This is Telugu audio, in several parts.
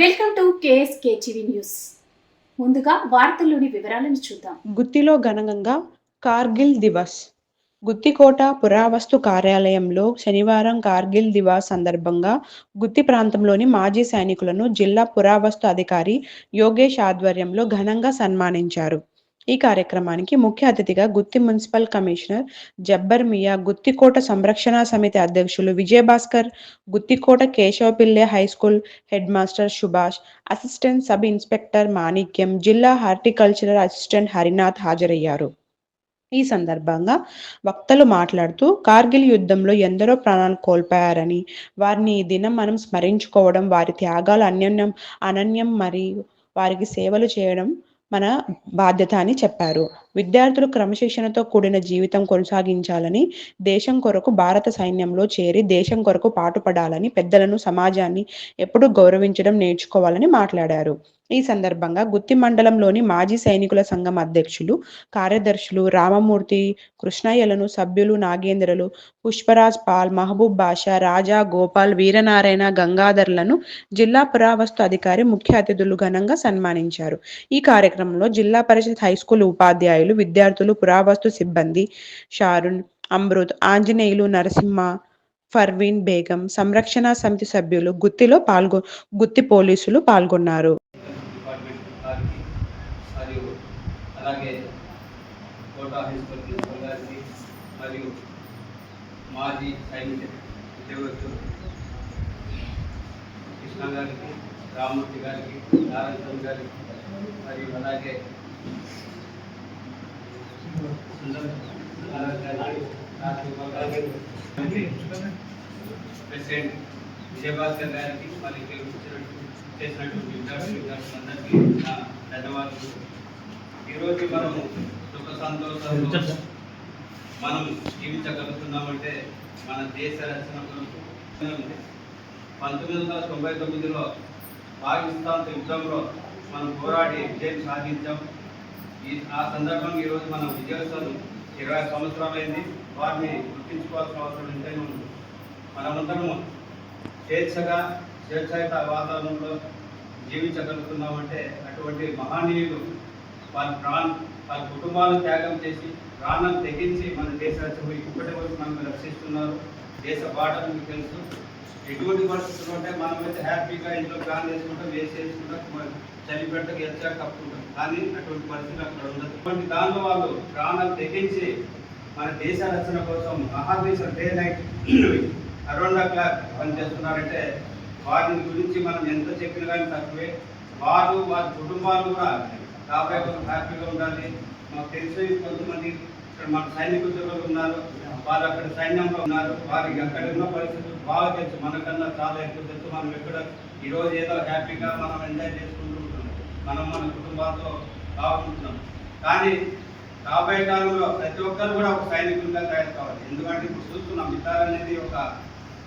Welcome to KSK TV news. ముందుగా వార్తల్లోని వివరాలను చూద్దాం. గుత్తిలో ఘనంగా కార్గిల్ దివస్. గుత్తికోట పురావస్తు కార్యాలయంలో శనివారం కార్గిల్ దివాస్ సందర్భంగా గుత్తి ప్రాంతంలోని మాజీ సైనికులను జిల్లా పురావస్తు అధికారి యోగేష్ ఆధ్వర్యంలో ఘనంగా సన్మానించారు. ఈ కార్యక్రమానికి ముఖ్య అతిథిగా గుత్తి మున్సిపల్ కమిషనర్ జబ్బర్ మియా గుత్తికోట సంరక్షణ సమితి అధ్యక్షులు Vijayabhaskar Guttikota Kesavapillai high school head master Subhash assistant sub inspector Manikyam జిల్లా హార్టికల్చరల్ అసిస్టెంట్ హరినాథ్ హాజరయ్యారు. ఈ సందర్భంగా వక్తలు మాట్లాడుతూ కార్గిల్ యుద్ధంలో ఎందరో ప్రాణాలు కోల్పోయారని వారిని ఈ దినం మనం స్మరించుకోవడం వారి త్యాగాలు అన్యోన్యం అనన్యం మరియు వారికి సేవలు చేయడం మన బాధ్యత అని చెప్పారు. విద్యార్థులు క్రమశిక్షణతో కూడిన జీవితం కొనసాగించాలని దేశం కొరకు భారత సైన్యంలో చేరి దేశం కొరకు పాటుపడాలని పెద్దలను సమాజాన్ని ఎప్పుడూ గౌరవించడం నేర్చుకోవాలని మాట్లాడారు. ఈ సందర్భంగా గుత్తి మండలంలోని మాజీ సైనికుల సంఘం అధ్యక్షులు కార్యదర్శులు రామమూర్తి కృష్ణయ్యలను సభ్యులు నాగేంద్రలు పుష్పరాజ్ పాల్ మహబూబ్ బాషా రాజా గోపాల్ వీరనారాయణ గంగాధర్లను జిల్లా పురావస్తు అధికారి ముఖ్య అతిథులు ఘనంగా సన్మానించారు. ఈ కార్యక్రమంలో జిల్లా పరిషత్ హైస్కూల్ ఉపాధ్యాయులు ఉపాధ్యాయులు విద్యార్థులు పురావస్తు సిబ్బంది షారుణ్ అమృత్ ఆంజనేయులు నరసింహ ఫర్వీన్ బేగం సంరక్షణ సమితి సభ్యులు గుత్తిలో పాల్గొ గుత్తి పోలీసులు పాల్గొన్నారు. అలాగే కోటా హై ప్రిన్సిపల్ గారికి మరియు మాజీ సైనిక ఉద్యోగస్తులు కృష్ణ గారికి రామూర్తి గారికి నారాయణ గారికి మరియు అలాగే సుందర్ సుందర్ గారికి రాజగోపాల్ గారికి ప్రెసిడెంట్ విజయభాస్కర్ గారికి వాళ్ళకి చేసినటువంటి విద్యార్థులు విద్యార్థులందరికీ నా ధన్యవాదాలు ఈరోజు మనం సుఖ సంతోషాలు మనం జీవించగలుగుతున్నామంటే మన దేశ రక్షణ కొరకు పంతొమ్మిది వందల తొంభై తొమ్మిదిలో పాకిస్తాన్ యుద్ధంలో మనం పోరాడి విజయం సాధించాం. ఈ ఆ సందర్భంగా ఈరోజు మనం విజయోత్సవం ఇరవై సంవత్సరాలైంది వారిని గుర్తించుకోవాల్సిన అవసరం ఎంతైనా ఉంది. మనమందరము స్వేచ్ఛగా స్వేచ్ఛాయుత వాతావరణంలో జీవించగలుగుతున్నామంటే అటువంటి మహనీయులు వారి ప్రాణ వారి కుటుంబాలను త్యాగం చేసి ప్రాణం తెగించి మన దేశ ఇప్పటి వరకు మనల్ని రక్షిస్తున్నారు. దేశ బాటలు మీకు తెలుసు. ఎటువంటి పరిస్థితులు ఉంటే మనం అయితే హ్యాపీగా ఇంట్లో ప్లాన్ చేసుకుంటాం వేసి వేసుకుంటాం చలి పెట్టక ఎచ్చా కప్పుకుంటాం. కానీ అటువంటి పరిస్థితులు అక్కడ ఉండదు. అటువంటి దానిలో వాళ్ళు ప్రాణాలు తెగించి మన దేశ రక్షణ కోసం మహాదేశం day night around the clock పనిచేస్తున్నారంటే వారి గురించి మనం ఎంత చెప్పినా కానీ తక్కువే. వారు వారి కుటుంబాలు కూడా రాబోయే హ్యాపీగా ఉండాలి. మాకు తెలిసి కొంతమంది ఇక్కడ మన సైనిక ఉద్యోగులు ఉన్నారు. వాళ్ళు అక్కడ సైన్యంలో ఉన్నారు. వారికి అక్కడ ఉన్న పరిస్థితులు బాగా తెలుసు. మనకన్నా చాలా ఎక్కువ తెలుసు. మనం ఎక్కడ ఈరోజు ఏదో హ్యాపీగా మనం ఎంజాయ్ చేసుకుంటూ ఉంటున్నాం. మనం మన కుటుంబాలతో బాగుంటున్నాం కానీ రాబోయే కాలంలో ప్రతి ఒక్కరు కూడా ఒక సైనికులుగా తయారు కావాలి. ఎందుకంటే ఇప్పుడు చూస్తున్నాం మిత్రాలు అనేది ఒక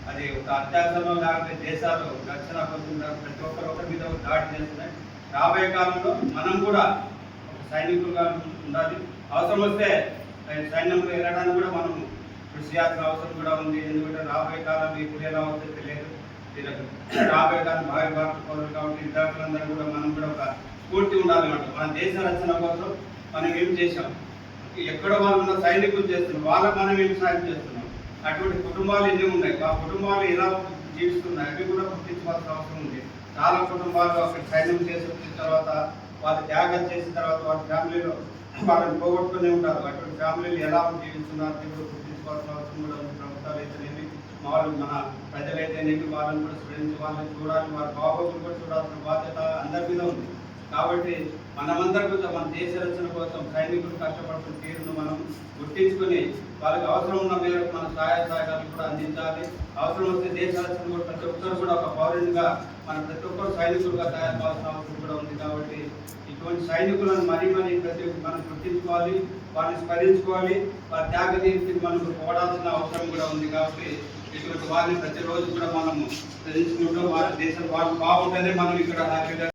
అది ఒక అత్యాసంలో లేకపోతే దేశాలు రక్షణ కోసం ప్రతి ఒక్కరు ఒకరి మీద ఒక దాడి చేస్తున్నాయి. రాబోయే కాలంలో మనం కూడా ఒక సైనికులుగా ఉండాలి. అవసరం వస్తే సైన్యంలో వెళ్ళడానికి కూడా మనం కృషి చేయాల్సిన అవసరం కూడా ఉంది. ఎందుకంటే రాబోయే కాలం ఇప్పుడు ఎలా వస్తే తెలియదు. రాబోయే కాలం భావి భారత పౌరులు కాబట్టి విద్యార్థులందరూ కూడా మనం కూడా ఒక స్ఫూర్తి ఉండాలన్నమాట మన దేశ రక్షణ కోసం మనం ఏం చేశాం? ఎక్కడ వాళ్ళు ఉన్న సైనికులు చేస్తున్నాం వాళ్ళకి మనం ఏం సాయం చేస్తున్నాం? అటువంటి కుటుంబాలు ఎన్ని ఉన్నాయి? ఆ కుటుంబాలు ఎలా జీవిస్తున్నాయి? అవి కూడా గుర్తించవలసిన అవసరం ఉంది. చాలా కుటుంబాలు అక్కడ సైన్యం చేసి వచ్చిన తర్వాత వాళ్ళు త్యాగం చేసిన తర్వాత వాళ్ళ ఫ్యామిలీలో వాళ్ళని పోగొట్టుకునే ఉంటారు. అటువంటి ఫ్యామిలీలు ఎలా జీవిస్తున్నారు దేవుడు గుర్తించుకోవాల్సిన అవసరం కూడా ఉంది. ప్రభుత్వాలు అయితేనేమి వాళ్ళు మన ప్రజలైతేనేమి వాళ్ళని కూడా స్మరించి వాళ్ళని చూడాలి వారి బాగోగులు కూడా చూడాల్సిన బాధ్యత అందరి మీద ఉంది. కాబట్టి మనమందరం మన దేశ రక్షణ కోసం సైనికులు కష్టపడుతున్న తీరును మనం గుర్తించుకొని వాళ్ళకి అవసరం ఉన్న మేరకు మన సహాయ సహకారాలు కూడా అందించాలి. అవసరం వస్తే దేశ రక్షణ కూడా ప్రతి ఒక్కరు కూడా ఒక పౌరునిగా మన ప్రతి ఒక్కరు సైనికులుగా తయారు కావాల్సిన అవసరం కూడా ఉంది కాబట్టి ఇటువంటి సైనికులను మరీ మరీ ప్రతి ఒక్క మనం గుర్తించుకోవాలి వారిని స్మరించుకోవాలి వారి త్యాగదీప్తిని మనం పోడాల్సిన అవసరం కూడా ఉంది కాబట్టి ఇటువంటి వారిని ప్రతిరోజు కూడా మనము తెలుసుకుంటూ వారి దేశం వాళ్ళు బాగుంటేనే మనం ఇక్కడ హ్యాపీగా